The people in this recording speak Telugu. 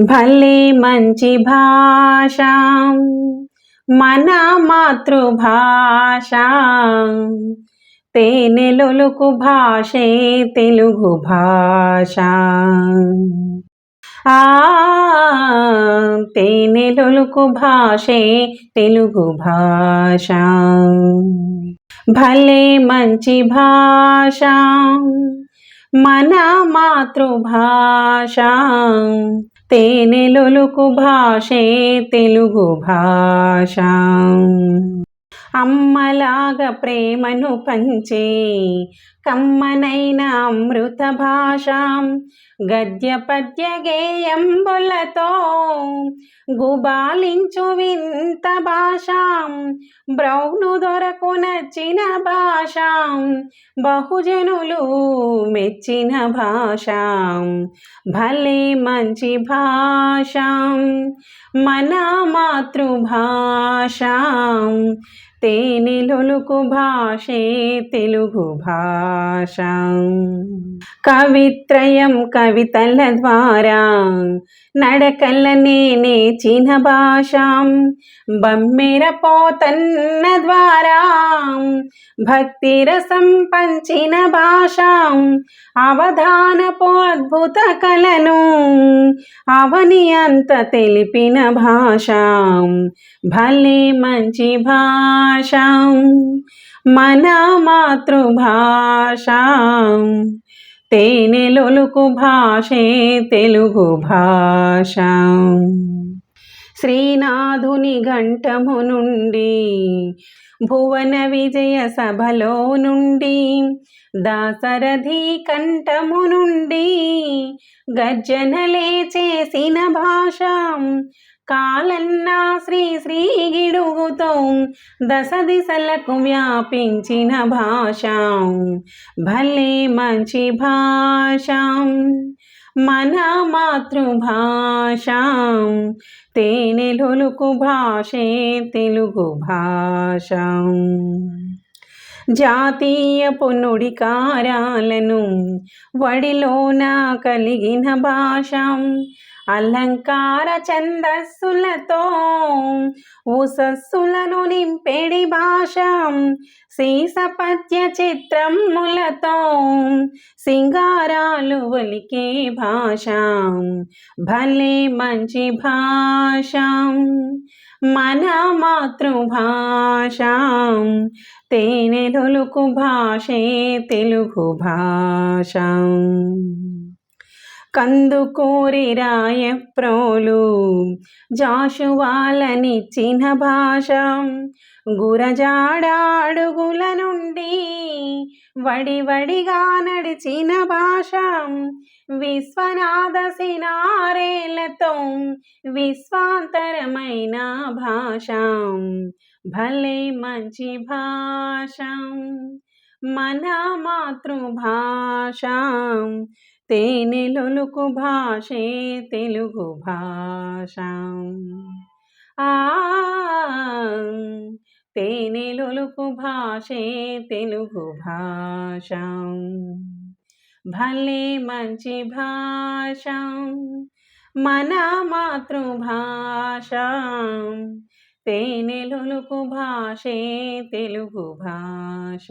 భలే మంచి భాష. మన మాతృభాష. తేనెలొలుకు భాషే తెలుగు భాష. ఆ తేనెలొలుకు భాషే తెలుగు భాష. భలే మంచి భాష. మన మాతృభాష. తేనెలొలుకు భాషే తెలుగు భాష. అమ్మలాగా ప్రేమను పంచే కమ్మనైన అమృత భాషాం గద్య పద్య గేయంబులతో గుబాలించు వింత భాషాం బ్రౌను దొరకు నచ్చిన భాషాం బహుజనులు మెచ్చిన భాషాం. భలే మంచి భాషాం మన మాతృభాషాం. తేనెలొలుకు భాషే తెలుగు భాష. కవిత్రయం కవితల ద్వారా. నడకలనే నేచిన భాషాం. బమ్మెర పోతన్న ద్వారా. భక్తి రసం పంచిన భాషాం. అవధానపు అద్భుత కలను. అవని అంత తెలిపిన భాషాం. భలే మంచి భాషాం. మన మాతృభాష. తేనెలొలుకు భాషే తెలుగు భాష. శ్రీనాథుని ఘంటము నుండి భువన విజయ సభలో నుండి దాసరథి కంఠము నుండి గర్జనలే చేసిన భాష. కాలన్నా శ్రీ శ్రీ గిడుగుతో దశ దిశలకు వ్యాపించిన భాష. భలే మంచి భాష. మన మాతృభాష. తేనెలొలుకు భాషే తెలుగు భాష. జాతీయ పునుడికారాలను వడిలోన కలిగిన భాష. అలంకార ఛందస్సులతో ఉసస్సులను నింపెడి భాష సీసపత్య చిత్రములతో సింగారాలు ఒలికే భాష భలే మంచి భాష మన మాతృభాష తేనెలొలుకు భాషే తెలుగు భాష. కందుకూరి రాయప్రోలు జాషువాలనిచ్చిన భాష. గురజాడ అడుగుల నుండి వడివడిగా నడిచిన భాష. విశ్వనాథ సినారేలతో విశ్వాంతరమైన భాష. భలే మంచి భాష. మన మాతృభాష. తేనెలొలుకు భాషే తెలుగు భాష. ఆ తేనెలొలుకు భాషే తెలుగు భాష. భలే మంచి భాష. మన మాతృభాష. తేనెలొలుకు భాషే తెలుగు భాష.